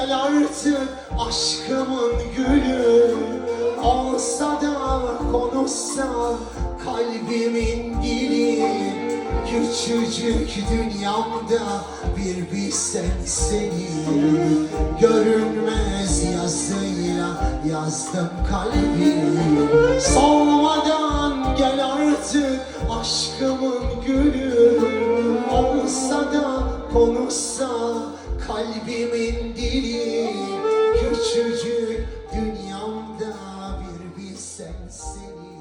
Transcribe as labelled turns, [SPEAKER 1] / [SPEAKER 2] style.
[SPEAKER 1] Gel artık aşkımın gülü. Olsa da konuşsa kalbimin dili. Küçücük dünyamda bir bilsen seni. Görünmez yazıyla yazdım kalbimi Solmadan gel artık aşkımın gülü. Olsa da konuşsa Kalbimin dili küçücük dünyamda bir bilsen seni.